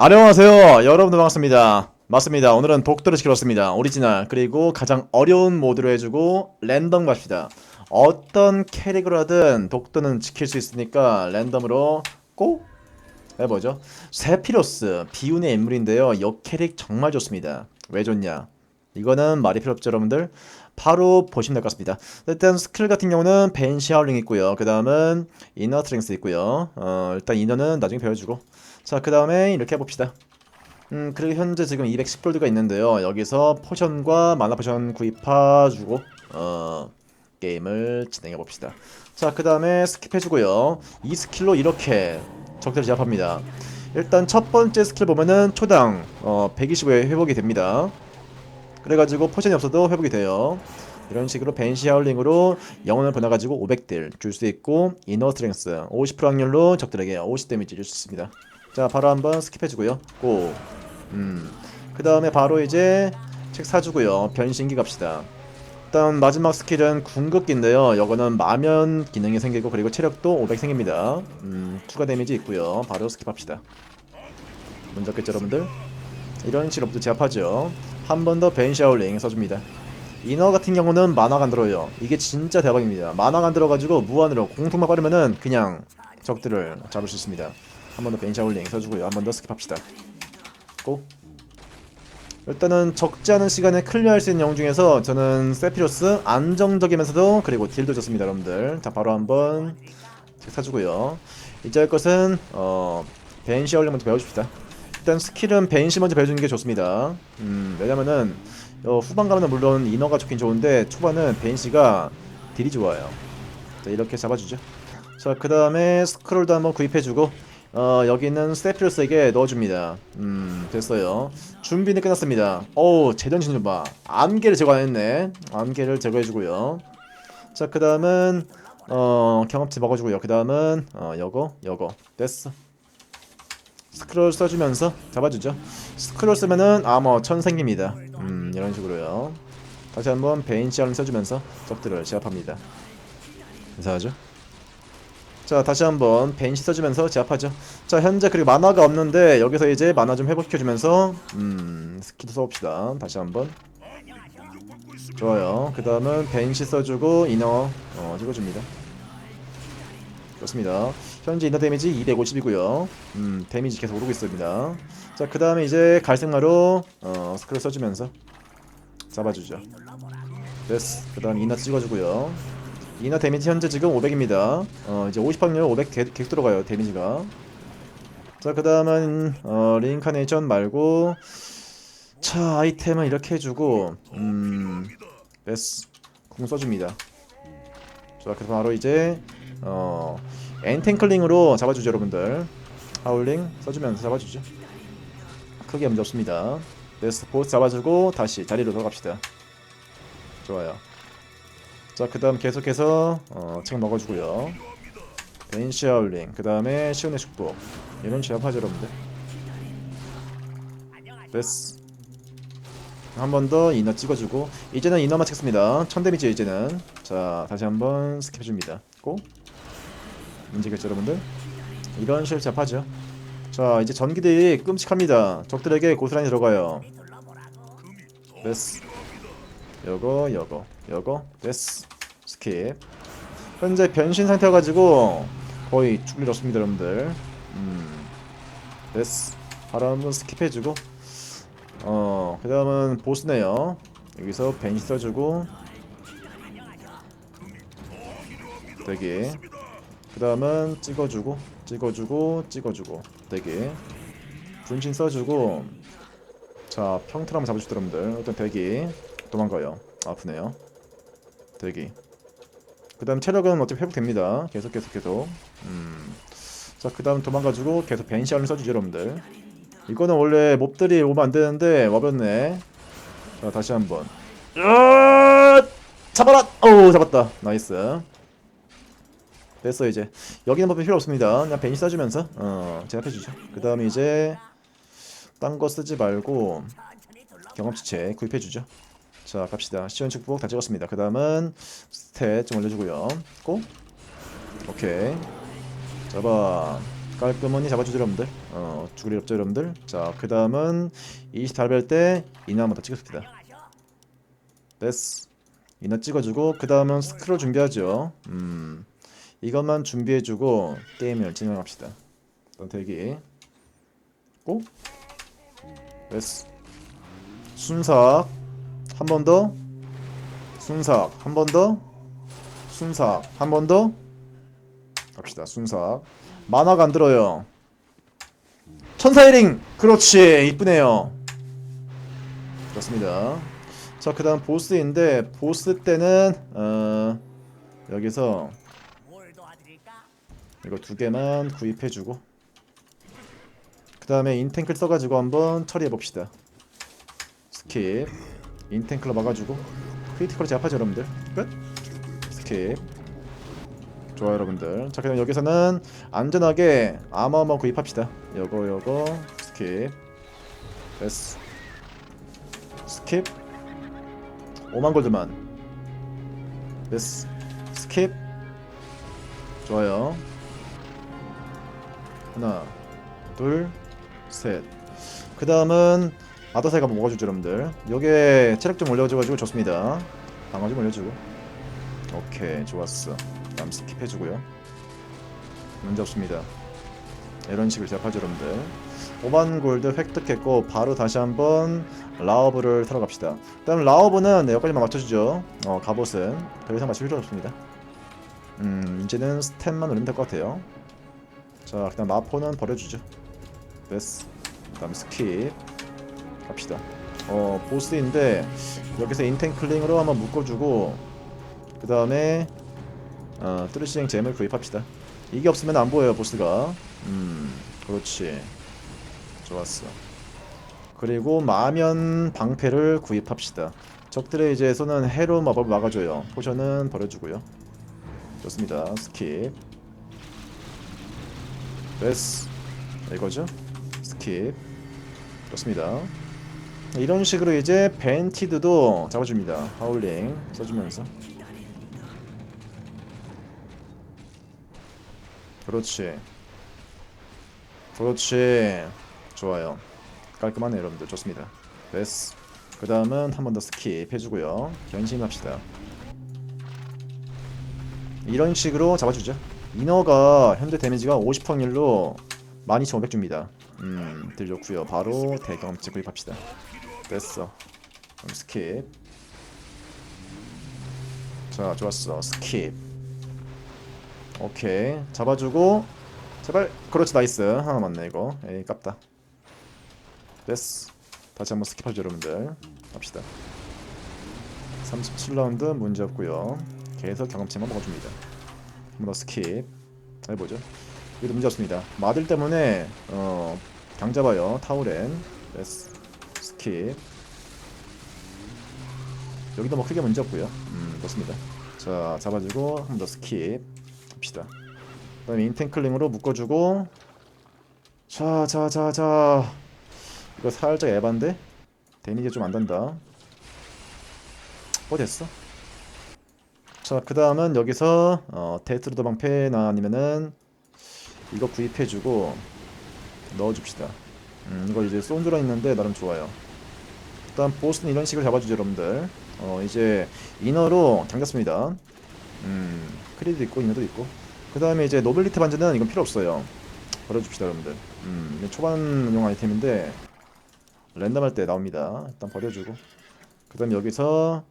안녕하세요. 여러분들 반갑습니다. 맞습니다. 오늘은 독도를 왔습니다. 오리지널 그리고 가장 어려운 모드로 해주고 랜덤 갑시다. 어떤 캐릭으로 하든 독도는 지킬 수 있으니까 랜덤으로 꼭 해보죠. 세피로스 비운의 인물인데요. 이 캐릭 정말 좋습니다. 왜 좋냐? 이거는 말이 필요 없죠 여러분들. 바로 보시면 될 것 같습니다. 일단 스킬 같은 경우는 벤시 하울링 있고요. 그 다음은 이너 트랭스 있고요. 어, 일단 이너는 나중에 배워주고 자, 그 다음에 이렇게 해봅시다. 음, 그리고 현재 지금 210골드가 있는데요. 여기서 포션과 마나 포션 구입해주고, 어, 게임을 진행해봅시다. 자, 그 다음에 스킵해주고요. 이 스킬로 이렇게 적들을 제압합니다. 일단 첫 번째 스킬 보면은 초당, 어, 125에 회복이 됩니다. 그래가지고 포션이 없어도 회복이 돼요. 이런 식으로 벤시 하울링으로 영혼을 보내가지고 500딜 줄 수 있고 이너 스트렝스 50% 확률로 적들에게 50 데미지 줄 수 있습니다. 자 바로 한번 스킵해주고요. 고. 음. 그 다음에 바로 이제 책 사주고요. 변신기 갑시다. 일단 마지막 스킬은 궁극기인데요. 이거는 마면 기능이 생기고 그리고 체력도 500 생깁니다. 음, 추가 데미지 있고요. 바로 스킵합시다. 먼저 겠죠 여러분들? 이런 식으로 제압하죠. 한 번 더 벤샤울링 써줍니다. 이너 같은 경우는 만화가 안 들어요. 이게 진짜 대박입니다. 만화가 안 들어가지고 무한으로 공통만 빠르면은 그냥 적들을 잡을 수 있습니다. 한 번 더 벤샤울링 써주고요. 한 번 더 스킵합시다. 고. 일단은 적지 않은 시간에 클리어할 수 있는 영웅 중에서 저는 세피로스 안정적이면서도 그리고 딜도 좋습니다, 여러분들. 자, 바로 한번 사주고요. 이제 할 것은 어 벤시얼링 먼저 배워줍시다. 일단 스킬은 벤시 먼저 배워주는 게 좋습니다. 음, 왜냐면은 어, 후반 가면 물론 이너가 좋긴 좋은데 초반은 벤시가 딜이 좋아요. 자, 이렇게 잡아주죠. 자, 그 다음에 스크롤도 한번 구입해주고 어, 여기는 세피로스에게 넣어줍니다. 음, 됐어요. 준비는 끝났습니다. 어우, 제정신 좀 봐. 안개를 제거 안 했네. 안개를 제거해주고요. 자, 그 다음은, 어, 경험치 먹어주고요. 그 다음은, 어, 여거, 여거. 됐어. 스크롤 써주면서 잡아주죠. 스크롤 쓰면은 아머 천 생깁니다. 음, 이런 식으로요. 다시 한번 베인 시알을 써주면서 적들을 제압합니다. 감사하죠? 자 다시 한번 벤시 써주면서 제압하죠. 자 현재 그리고 만화가 없는데 여기서 이제 만화 좀 회복시켜주면서 음 스킬도 써봅시다. 다시 한번. 좋아요. 그 다음은 벤시 써주고 이너 어 찍어줍니다. 좋습니다. 현재 이너 데미지 250이고요. 음 데미지 계속 오르고 있습니다. 자 그 다음에 이제 갈색마로 어 스크롤 써주면서 잡아주죠. 됐어. 그 다음 이너 찍어주고요 이너 데미지 현재 지금 500입니다. 어, 이제 50 확률 500 개, 계속 들어가요, 데미지가. 자, 그 다음은, 어, 리인카네이션 말고, 자, 아이템은 이렇게 해주고, 음, 베스, 궁 써줍니다. 자, 그래서 바로 이제, 어, 엔탱클링으로 잡아주죠, 여러분들. 하울링 써주면서 잡아주죠. 크게 문제 없습니다. 베스 보스 잡아주고, 다시 자리로 돌아갑시다. 좋아요. 자, 그 다음 계속해서 어, 책 먹어주고요. 벤시아울링, 그 다음에 시온의 축복. 이런 제압하죠, 여러분들. 됐어. 한 번더 이너 찍어주고 이제는 이너만 찍습니다. 천 데미지 이제는 자 다시 한번 스킵해줍니다. 고 문제겠죠 여러분들? 이런 식으로 제압하죠. 자 이제 전기들이 끔찍합니다. 적들에게 고스란히 들어가요. 됐어. 요거 요거 요거. 됐어. 스킵. 현재 변신 상태여가지고 거의 죽일 없습니다 여러분들. 음. 됐어. 바로 한번 스킵해주고. 어 그 다음은 보스네요. 여기서 벤시 써주고. 되게 그 다음은 찍어주고 찍어주고 찍어주고. 되게 분신 써주고. 자 평틀 한번 잡아주시다 여러분들. 일단 대기 도망가요. 아프네요. 대기. 그 다음 체력은 어차피 회복됩니다. 계속 계속 계속. 음. 자 그 다음 도망가지고 계속 벤시알을 써주죠 여러분들. 이거는 원래 몹들이 오면 안 되는데 와봤네 자 다시 한번. 으아! 잡아라! 어우 잡았다. 나이스. 됐어 이제. 여기는 법이 필요 없습니다. 그냥 벤시 써주면서 어 제압해주죠. 그 다음에 이제 딴 거 쓰지 말고 경험치체 구입해주죠 자 갑시다. 시원 축복 다 찍었습니다. 그 다음은 스탯 좀 올려주고요. 고. 오케이. 잡아. 깔끔하니 잡아주죠 여러분들. 어 죽을 일 없죠 여러분들. 자그 다음은 20 달별 때 이나 한번 더 찍읍시다. 됐어. 이나 찍어주고 그 다음은 스크롤 준비하죠. 음. 이것만 준비해주고 게임을 진행합시다. 일단 대기 고. 됐어. 순삭 한 번 더. 순삭. 한 번 더. 순삭. 한 번 더. 갑시다. 순삭. 만화가 안 들어요. 천사의 링. 그렇지. 이쁘네요. 그렇습니다. 자 그 다음 보스인데 보스 때는 어 여기서? 이거 두 개만 구입해주고. 그 다음에 인탱클 써가지고 한번 처리해 봅시다. 스킵 인탱클로 막아주고 크리티컬 제압하죠 여러분들. 끝? 스킵. 좋아요 여러분들. 자 그럼 여기서는 안전하게 한번 구입합시다. 요거 요거 스킵. 됐어. 스킵. 5만 골드만. 됐어. 스킵. 좋아요. 하나 둘셋 그 다음은 아더사이가 한번 먹어주죠 여러분들. 요게 체력 좀 올려줘가지고 좋습니다. 방어 좀 올려주고. 오케이 좋았어. 다음 스킵 해주고요. 문제 없습니다. 이런 식으로 제압하죠 여러분들. 5만 골드 획득했고 바로 다시 한번 라오브를 타러 갑시다. 일단 라오브는 네, 여기까지만 맞춰주죠. 어 갑옷은. 더 이상 맞출 필요 없습니다. 음 이제는 스탯만 올리면 될 것 같아요. 자 그다음 마포는 버려주죠. 됐어. 그다음 스킵 갑시다. 어 보스인데 여기서 인텐클링으로 한번 묶어주고 그 다음에 어 뚜르시행 잼을 구입합시다. 이게 없으면 안 보여요 보스가. 음 그렇지. 좋았어. 그리고 마면 방패를 구입합시다. 적들의 이제 쏘는 해로 마법을 막아줘요. 포션은 버려주고요. 좋습니다. 스킵. 됐어. 이거죠? 스킵. 좋습니다 이런 식으로 이제 벤티드도 잡아줍니다. 하울링 써주면서. 그렇지. 그렇지. 좋아요. 깔끔하네 여러분들. 좋습니다. 됐어. 그 다음은 한 번 더 스킵 해주고요. 변신합시다. 이런 식으로 잡아주죠. 이너가 현재 데미지가 50 확률로 12500 줍니다. 음, 들 좋고요. 바로 대경험치 구입합시다 됐어. 그럼 스킵. 자 좋았어. 스킵. 오케이. 잡아주고. 제발. 그렇지 나이스. 하나 맞네 이거. 에이 깝다. 됐어. 다시 한번 스킵하죠 여러분들. 갑시다. 37라운드 문제없고요. 계속 경험치만 먹어줍니다. 한 번 더 스킵. 해보죠. 여기도 문제없습니다. 마들 때문에 어 강잡아요. 타우렌. 됐어 스킵. 여기도 뭐 크게 문제 없고요. 음 좋습니다. 자 잡아주고 한 번 더 스킵 합시다. 그 다음에 인텐클링으로 묶어주고. 자자 자자. 이거 살짝 에반데? 데미지 좀 안단다. 어 됐어. 자그 다음은 여기서 어, 데트로드 방패나 아니면은 이거 구입해주고 넣어줍시다. 음, 이거 이제 쏜드라 있는데 나름 좋아요 일단 보스는 이런 식으로 잡아주죠 여러분들. 어 이제 이너로 당겼습니다. 음 크리도 있고 이너도 있고. 그 다음에 이제 노벨리티 반지는 이건 필요 없어요. 버려줍시다 여러분들. 음 초반용 아이템인데 랜덤 할 때 나옵니다. 일단 버려주고. 그 다음에 여기서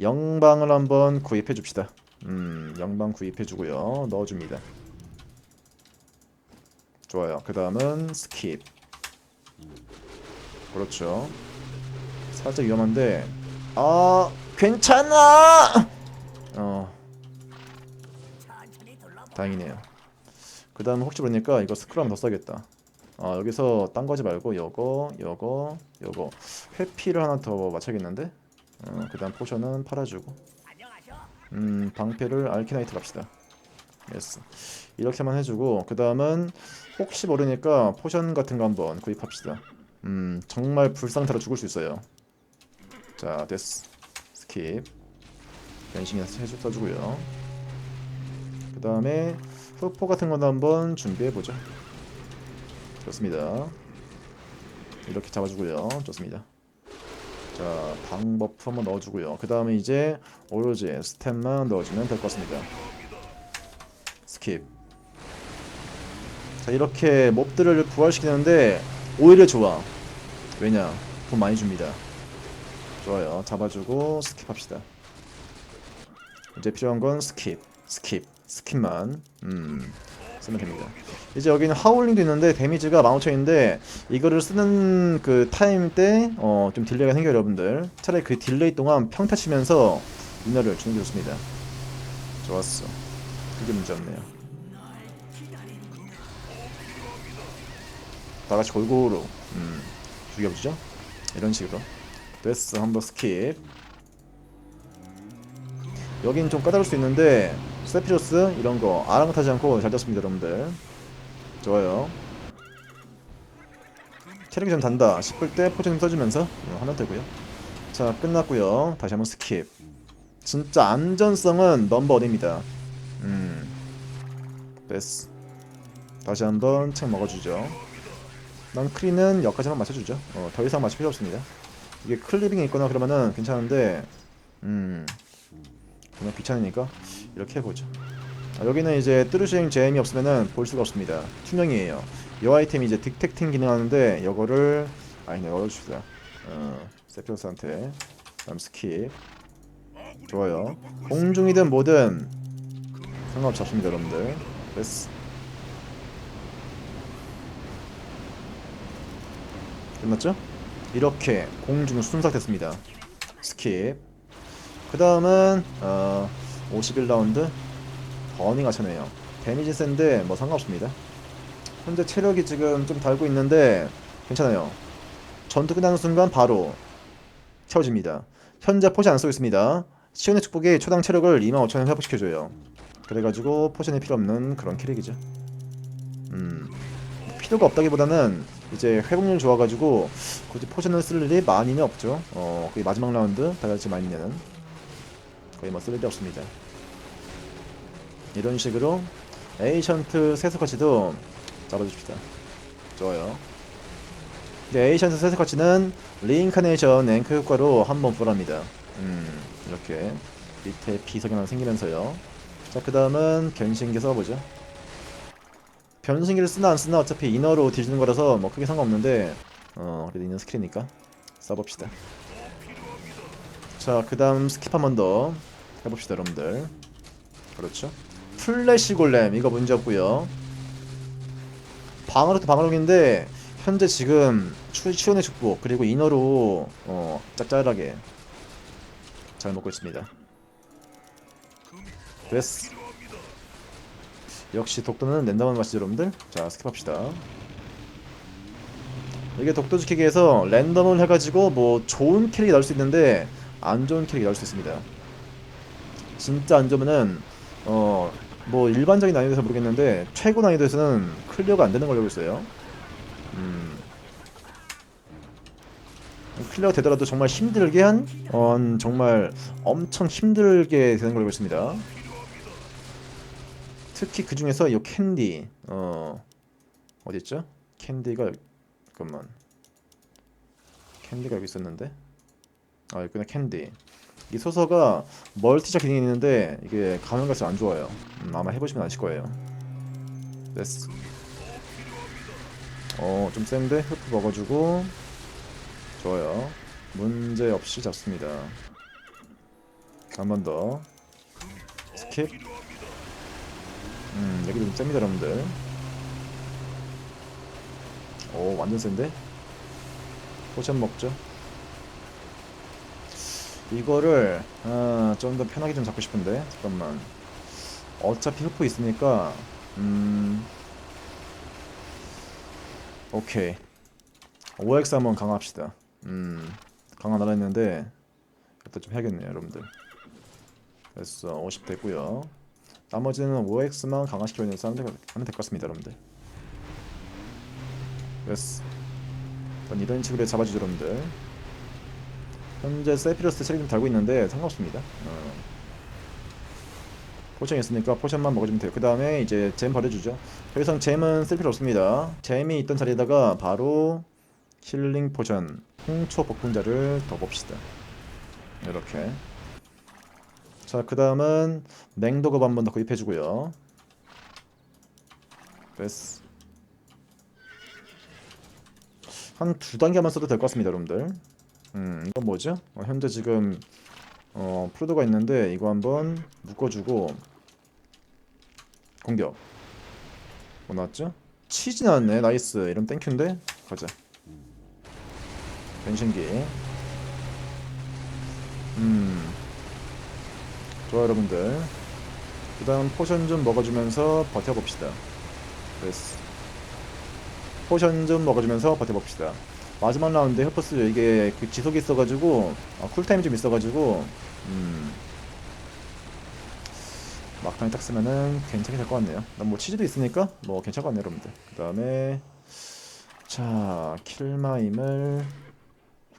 영방을 한번 구입해 줍시다. 음 영방 구입해 주고요. 넣어줍니다. 좋아요. 그 다음은 스킵. 그렇죠 살짝 위험한데. 아 괜찮아! 어. 다행이네요. 그 다음 혹시 모르니까 이거 한번 더 써야겠다. 아 여기서 딴 거지 말고 요거 요거 요거. 회피를 하나 더 맞춰야겠는데? 어, 그 다음 포션은 팔아주고. 음 방패를 알키나이트 갑시다. 예스. 이렇게만 해주고 그 다음은 혹시 모르니까 포션 같은 거 한번 구입합시다. 음 정말 불상타로 죽을 수 있어요 자 됐어 스킵 변신해서 해주 써주고요 그 다음에 흑포 같은 거도 한번 준비해보죠 좋습니다. 이렇게 잡아주고요. 좋습니다. 자, 방버프 한번 넣어주고요. 그 다음에 이제 오로지 스텝만 넣어주면 될 것 같습니다. 스킵. 자, 이렇게 몹들을 부활시키는데 오히려 좋아. 왜냐? 돈 많이 줍니다. 좋아요. 잡아주고 스킵합시다. 이제 필요한 건 스킵, 스킵, 스킵만 음, 쓰면 됩니다. 이제 여기는 하울링도 있는데 데미지가 15,000인데 이거를 쓰는 그 타임 때 어, 좀 딜레이가 생겨요 여러분들. 차라리 그 딜레이 동안 평타 치면서 인너를 주는 게 좋습니다. 좋았어. 그게 문제 없네요. 다 같이 골고루 음, 죽여보죠. 이런 식으로. 됐어. 한번 스킵. 여긴 좀 까다로울 수 있는데 세피로스 이런 거 아랑타지 않고 잘 됐습니다 여러분들. 좋아요. 체력이 좀 단다 싶을 때 포션 좀 써주면서 어, 하면 되고요. 자 끝났고요. 다시 한번 스킵. 진짜 안전성은 넘버 원입니다. 음. 됐어. 다시 한번 책 먹어주죠. 난 크리는 여기까지만 맞춰주죠. 어, 더 이상 맞출 필요 없습니다 이게 클리빙이 있거나 그러면은 괜찮은데 음 그냥 귀찮으니까 이렇게 해보죠. 아, 여기는 이제 뚜루싱 제임이 없으면은 볼 수가 없습니다. 투명이에요. 이 아이템이 이제 딕텍팅 기능하는데 이거를 아니네. 넣어줍시다 어, 세피로스한테. 다음 스킵. 좋아요. 공중이든 뭐든 상관없이 잡습니다 여러분들. 됐어. 끝났죠? 이렇게 공중 순삭됐습니다. 스킵. 그 다음은 어, 51라운드 버닝 하차네요. 데미지 센데 뭐 상관없습니다. 현재 체력이 지금 좀 달고 있는데 괜찮아요. 전투 끝나는 순간 바로 채워집니다. 현재 포션 안 쓰고 있습니다. 시온의 축복이 초당 체력을 25,000원 회복시켜줘요. 그래가지고 포션이 필요 없는 그런 캐릭이죠. 음 필요가 없다기보다는 이제 회복률 좋아가지고 굳이 포션을 쓸 일이 많이는 없죠 어 거의 마지막 라운드 많이 내는 거의 뭐 쓸 일이 없습니다. 이런 식으로 에이션트 세수커치도 잡아줍시다. 좋아요. 이제 에이션트 세수커치는 리인카네이션 앵크 효과로 한번 불합니다. 음, 이렇게 밑에 비석이 하나 생기면서요. 자, 그 다음은 변신기 써보죠. 변신기를 쓰나 안 쓰나 어차피 이너로 뒤지는 거라서 뭐 크게 상관없는데 어, 그래도 이너 스킬이니까 써봅시다. 자, 그 다음 스킵 한 번 더 해봅시다, 여러분들. 그렇죠. 플래시 골렘, 이거 문제 없고요 방어력도 방어력인데, 현재 지금 추, 치원의 축복, 그리고 이너로, 어, 짭짤하게 잘 먹고 있습니다. 됐어. 역시 독도는 랜덤한 맛이죠, 여러분들. 자, 스킵합시다. 이게 독도 지키기에서 랜덤을 해가지고 뭐 좋은 캐릭이 나올 수 있는데 안 좋은 캐릭이 나올 수 있습니다. 진짜 안 좋으면은 어 뭐 일반적인 난이도에서 모르겠는데 최고 난이도에서는 클리어가 안 되는 걸로 알고 있어요. 음. 클리어 되더라도 정말 힘들게 한 어, 정말 엄청 힘들게 되는 걸로 알고 있습니다. 특히 그 중에서 이 캔디 어 어디 있죠? 캔디가 잠깐만. 캔디가 여기 있었는데? 아 여기구나 캔디. 이 소서가 멀티샷 기능이 있는데 이게 가면 갈수록 안 좋아요. 음, 아마 해보시면 아실 거예요. 됐어. 어좀 센데? 흡프 먹어주고. 좋아요. 문제 없이 잡습니다. 한 번 더. 스킵 음 여기 좀 셉니다 여러분들. 오 완전 센데? 포션 먹죠? 이거를 아, 좀더 편하게 좀 잡고 싶은데? 잠깐만. 어차피 흡포 있으니까 음 오케이. OX 한번 강화합시다. 음 강화 했는데 일단 좀 해야겠네요 여러분들. 됐어 50 됐고요 나머지는 OX만 강화시켜서 하면 될 것 같습니다 여러분들. 됐어 일단 이런 식으로 잡아주죠 여러분들. 현재 세피러스 체력 좀 달고 있는데 상관없습니다. 어. 포션이 있으니까 포션만 먹어주면 돼요. 그 다음에 이제 잼 버려주죠. 더 이상 잼은 쓸 필요 없습니다. 잼이 있던 자리에다가 바로 힐링 포션 홍초 복분자를 더 봅시다. 이렇게 자 그 다음은 맹도급 한번 더 구입해주고요. 됐어. 한두 단계만 써도 될 것 같습니다 여러분들. 음 이건 뭐죠? 어, 현재 지금 어 프로도가 있는데 이거 한번 묶어주고 공격. 뭐 나왔죠? 치즈 나왔네. 나이스. 이름 땡큐인데? 가자. 변신기. 음 좋아 여러분들. 그 다음 포션 좀 먹어주면서 버텨봅시다. 됐어. 포션 좀 먹어주면서 버텨봅시다. 마지막 라운드 헬퍼스 이게 그 지속이 있어가지고 아, 쿨타임이 좀 있어가지고 음. 막판에 딱 쓰면은 괜찮게 될 것 같네요. 난 뭐 치즈도 있으니까 뭐 괜찮을 것 같네요 여러분들. 그 다음에 자 킬마임을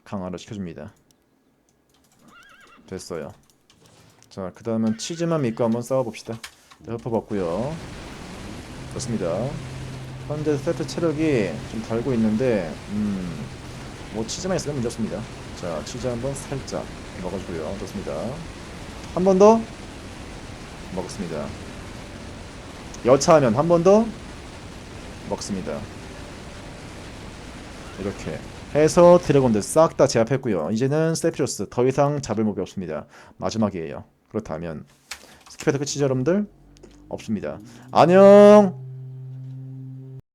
강화를 시켜줍니다. 됐어요 자 그 다음은 치즈만 믿고 한번 싸워봅시다. 네, 헬퍼 받고요. 좋습니다. 현재 세트 체력이 좀 달고 있는데 음 뭐 치즈만 있으면 문제 없습니다. 자 치즈 한번 살짝 먹어주고요. 좋습니다. 한 번 더? 먹습니다. 여차하면 한 번 더? 먹습니다. 이렇게 해서 드래곤들 싹 다 제압했고요. 이제는 세피로스 더 이상 잡을 몹이 없습니다. 마지막이에요 그렇다면 스킵해도 끝이죠 여러분들? 없습니다. 안녕